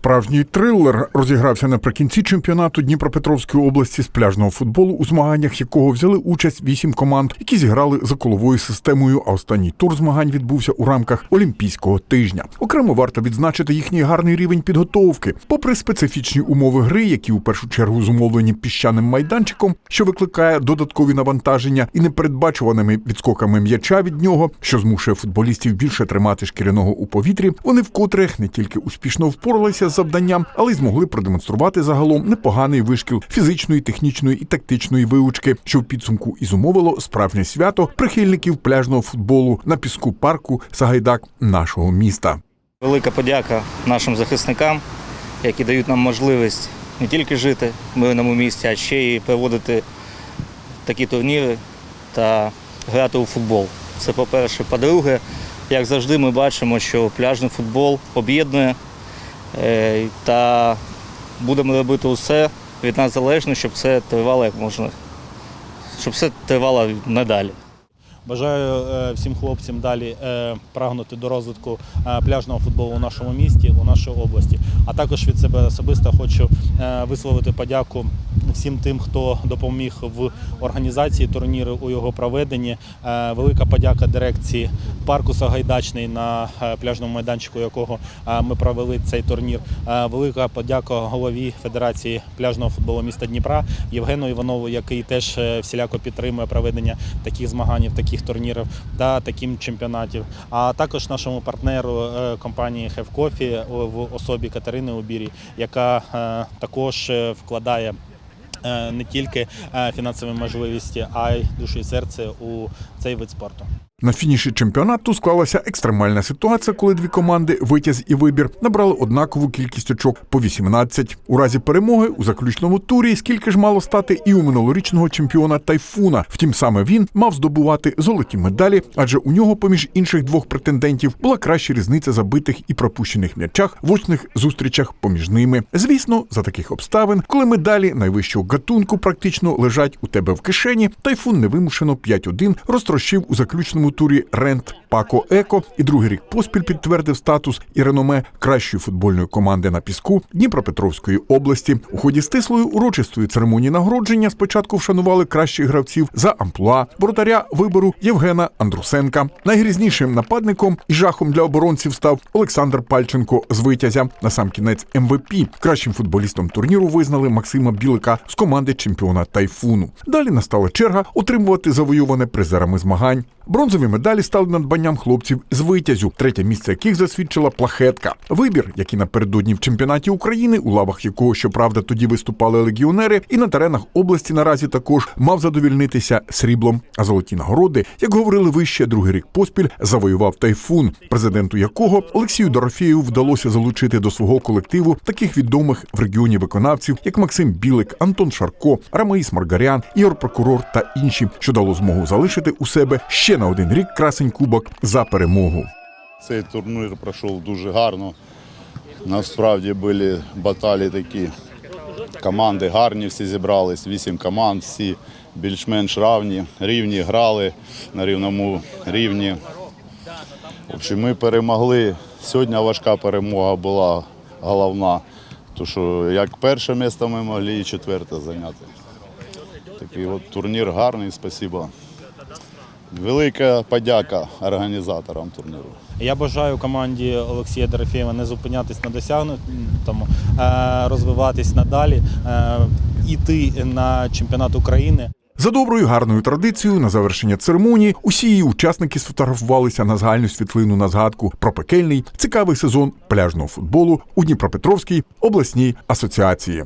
Справжній трилер розігрався наприкінці чемпіонату Дніпропетровської області з пляжного футболу, у змаганнях якого взяли участь вісім команд, які зіграли за коловою системою. А останній тур змагань відбувся у рамках Олімпійського тижня. Окремо варто відзначити їхній гарний рівень підготовки, попри специфічні умови гри, які у першу чергу зумовлені піщаним майданчиком, що викликає додаткові навантаження, і непередбачуваними відскоками м'яча від нього, що змушує футболістів більше тримати шкіряного у повітрі. Вони вкотре не тільки успішно впоралися завданням, але й змогли продемонструвати загалом непоганий вишкіл фізичної, технічної і тактичної виучки, що в підсумку і зумовило справжнє свято прихильників пляжного футболу на піску парку Сагайдак нашого міста. Велика подяка нашим захисникам, які дають нам можливість не тільки жити в мирному місті, а ще й проводити такі турніри та грати у футбол. Це по-перше. По-друге, як завжди, ми бачимо, що пляжний футбол об'єднує та будемо робити усе від нас залежне, щоб це тривало як можна, щоб це тривало надалі. Бажаю е, всім хлопцям далі е, прагнути до розвитку е, пляжного футболу у нашому місті, у нашій області. А також від себе особисто хочу е, висловити подяку всім тим, хто допоміг в організації турніру у його проведенні. Е, Велика подяка дирекції парку Сагайдачний, на е, пляжному майданчику якого е, ми провели цей турнір. Велика подяка голові Федерації пляжного футболу міста Дніпра Євгену Іванову, який теж всіляко підтримує проведення таких змагань, таких турнірів та таким чемпіонатів. А також нашому партнеру компанії Coffee в особі Катерини Убірі, яка також вкладає. Е, Не тільки е, фінансові можливості, а й душу і серце у цей вид спорту. На фініші чемпіонату склалася екстремальна ситуація, коли дві команди Витязь і вибір набрали однакову кількість очок по 18. У разі перемоги у заключному турі скільки ж мало стати і у минулорічного чемпіона Тайфуна. Втім, саме він мав здобувати золоті медалі, адже у нього, поміж інших двох претендентів, була краща різниця забитих і пропущених м'ячах в очних зустрічах поміж ними. Звісно, за таких обставин, коли медалі найвищого гатунку практично лежать у тебе в кишені, тайфун невимушено 5-1 розтрощив у заключному турі Рент Пако Еко і другий рік поспіль підтвердив статус і реноме кращої футбольної команди на піску Дніпропетровської області. У ході стислої урочистої церемонії нагородження спочатку вшанували кращих гравців за амплуа воротаря вибору Євгена Андрусенка. Найгрізнішим нападником і жахом для оборонців став Олександр Пальченко з витязя. На сам кінець МВП кращим футболістом турніру визнали Максима Білика з команди чемпіона Тайфуну. Далі настала черга отримувати завоюване призерами змагань. Бронзові медалі стали надбанням хлопців з витязю, третє місце яких засвідчила плахетка. Вибір, який напередодні в чемпіонаті України, у лавах якого щоправда тоді виступали легіонери, і на теренах області наразі також мав задовільнитися сріблом. А золоті нагороди, як говорили вище, другий рік поспіль завоював тайфун, президенту якого Олексію Дорофєєву вдалося залучити до свого колективу таких відомих в регіоні виконавців, як Максим Білик, Антон Шарко, Рамаїс Маргарян, Ігор Прокурор та інші, що дало змогу залишити у себе ще на один рік красень кубок за перемогу. Цей турнір пройшов дуже гарно. Насправді були баталії такі. Команди гарні всі зібрались, вісім команд, всі більш-менш равні, рівні грали на рівному рівні. Общем, ми перемогли. Сьогодні важка перемога була головна. Тому що як перше місце ми могли і четверте зайняти. Такий от турнір гарний, спасибо. Велика подяка організаторам турніру. Я бажаю команді Олексія Дорофєєва не зупинятись на досягнутому, е, розвиватись надалі, е, іти на чемпіонат України. За доброю гарною традицією на завершення церемонії усі її учасники сфотографувалися на загальну світлину на згадку про пекельний цікавий сезон пляжного футболу у Дніпропетровській обласній асоціації.